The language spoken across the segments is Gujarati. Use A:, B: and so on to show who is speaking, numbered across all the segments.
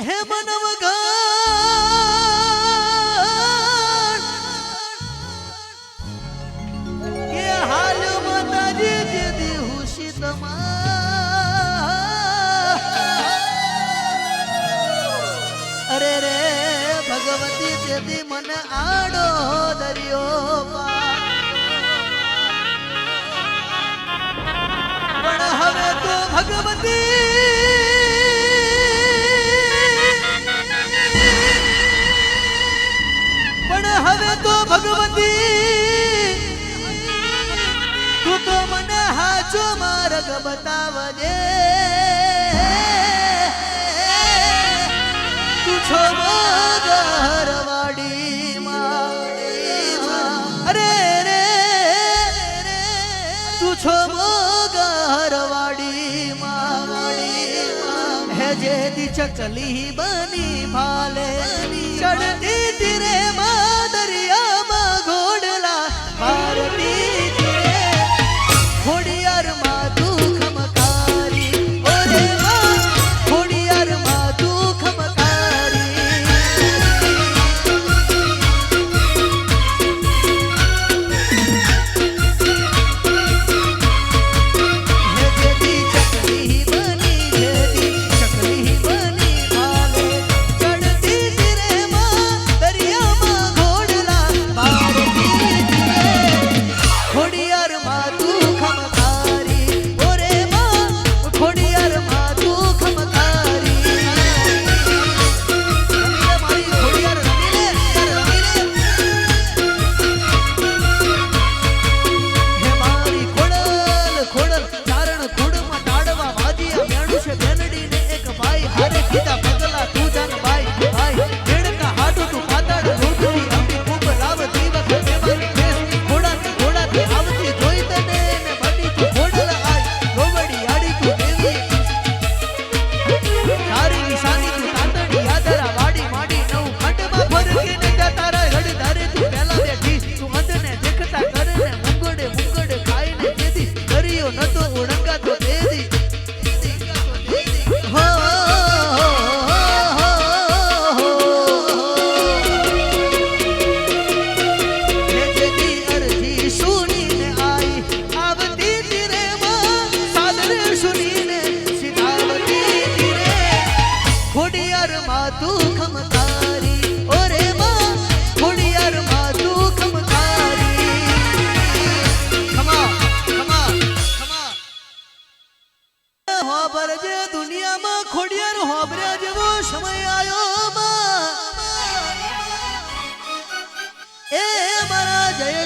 A: હે મનવ કે હાલ માતાજી જેદી હુશી તમા અરે રે ભગવતી જેદી મને આડો દરિયો. પણ હવે તો ભગવતી હવે તો ભગવતી, તું તો મને હાચો માર્ગ બતાવજે. તું છો ઘરવાડી અરે રે, તું છો ઘરવાડી હે જે દી ચકલી બની ભાલે ચડતી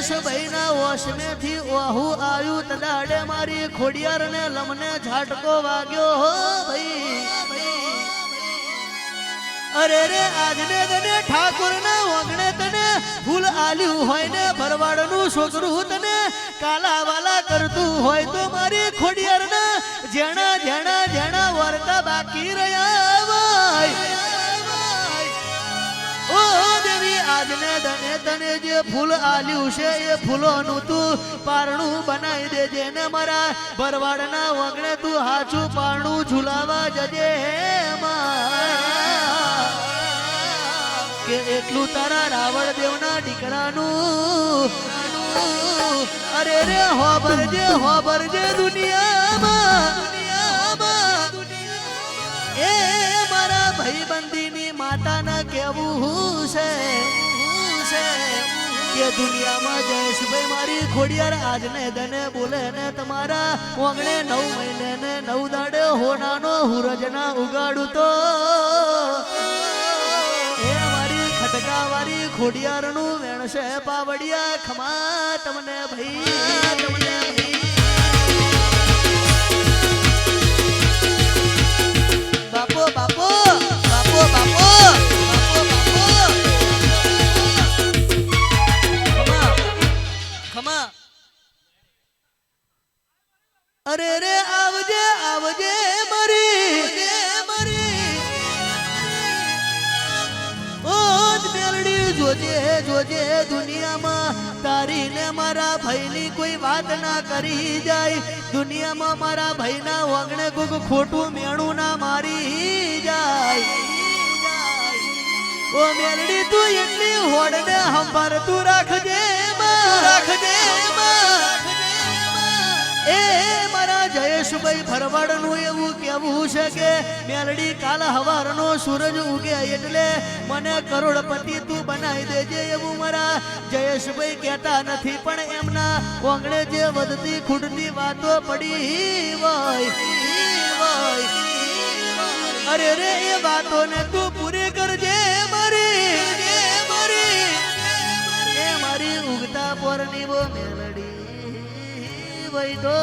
A: મારા જયેશભાઈ ના વોશમેથી ઓહું આવ્યું તદાડે મારી ખોડિયાર ને લમને ઝાટકો વાગ્યો. હો ભાઈ અરે રે, આજને તને ઠાકોરના વગણે તને ફૂલ આલ્યું હોય ને ભરવાડનું છોકરું તને કાલાવાલા કરતું હોય તો મારી ખોડિયાર ના જેણા જેણા જેણા વર્તા બાકી રહ્યા હોય. ફૂલ આલ્યું છે એ ફૂલોનું તું પારણું બનાવી દેજે ને મારા ભરવાડના વગણે તું હાચું પારણું ઝુલાવા જજે માં. કે એટલું તારા રાવણ દેવના દીકરાનું અરે રે હોબરજે હોબરજે ભરજે દુનિયામાં. એ મારા ભાઈબંધીની માતાના કેવું હું છે હું છે? કે દુનિયામાં જયેશભાઈ મારી ખોડિયાર આજને દને બોલે ને તમારા ઓગણે નવ મહિને ને નવ દાડે હોનાનો હુરજના ઉગાડું તો. એ મારી ખટકા વાળી ખોડિયારનું વેણશે પાવડિયા ખમા તમને ભાઈ તમને ભાઈ. આવજે આવજે મરી. જોજે જોજે દુનિયામાં. તારી ને મારા ભાઈની કોઈ વાત ના કરી જાય. દુનિયામાં મારા ભાઈના વગણે કોઈક ખોટું મેણું ના મારી જાય. ઓ મેલડી, તું એટલી હોડને હંભાર તું રાખજે. જયેશભાઈ ભરવાડનું એવું કેવું છે કે મેલડી કાલ હવારનો સૂરજ ઉગે એટલે મને કરોડપતિ તું બનાવી દેજે એવું મારા જયેશભાઈ કહેતા નથી. પણ એમના ઓંગણે જે વધતી ખૂટતી વાતો પડી હોય અરે રે, એ વાતોને તું પૂરી કરજે મારી મારી. ઉગતા પર વો મેલડી વૈદો